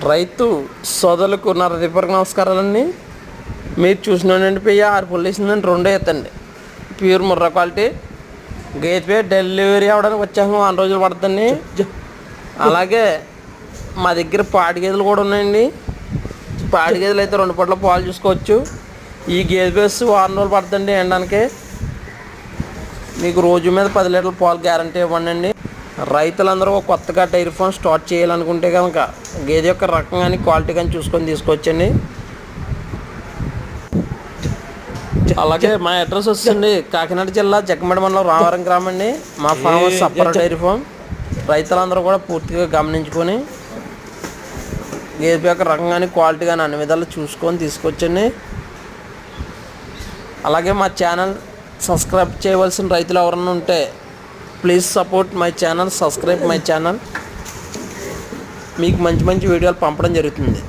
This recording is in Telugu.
రైతు సోదరులకు నా హృదయపూర్వక నమస్కారాలండి మీరు చూసినండి పెయ్యి ఆరు పుల్లేసిందండి రెండో ఎత్తండి. Pure Murrah quality. Gate delivery అవ్వడానికి వచ్చాము వారం రోజులు పడుతుంది అలాగే మా దగ్గర పాడి గేదెలు కూడా ఉన్నాయండి. పాడి గేదెలు అయితే రెండు పూట్ల పాలు చూసుకోవచ్చు. ఈ గేదె బేస్ వారం రోజులు పడుతుంది ఎండడానికి మీకు రోజు మీద పది లీటర్ల పాలు గ్యారంటీ ఇవ్వండి రైతులందరూ ఒక కొత్తగా డైరీ ఫామ్ స్టార్ట్ చేయాలనుకుంటే కనుక గేదె యొక్క రకం కానీ క్వాలిటీ కానీ చూసుకొని తీసుకొచ్చండి. అలాగే మా అడ్రస్ వస్తుంది కాకినాడ జిల్లా జగ్గమడి మండలం రామవరం గ్రామం అండి మా ఫామ్ సప్పర డైరీ ఫామ్ రైతులందరూ కూడా పూర్తిగా గమనించుకొని గేదె యొక్క రకం కానీ క్వాలిటీ కానీ అన్ని విధాలు చూసుకొని తీసుకొచ్చండి. అలాగే మా ఛానల్ సబ్స్క్రైబ్ చేయవలసిన రైతులు ఎవరన్నా ఉంటే please support my channel subscribe my channel. మీకు మంచి మంచి వీడియోలు పంపడం జరుగుతుంది.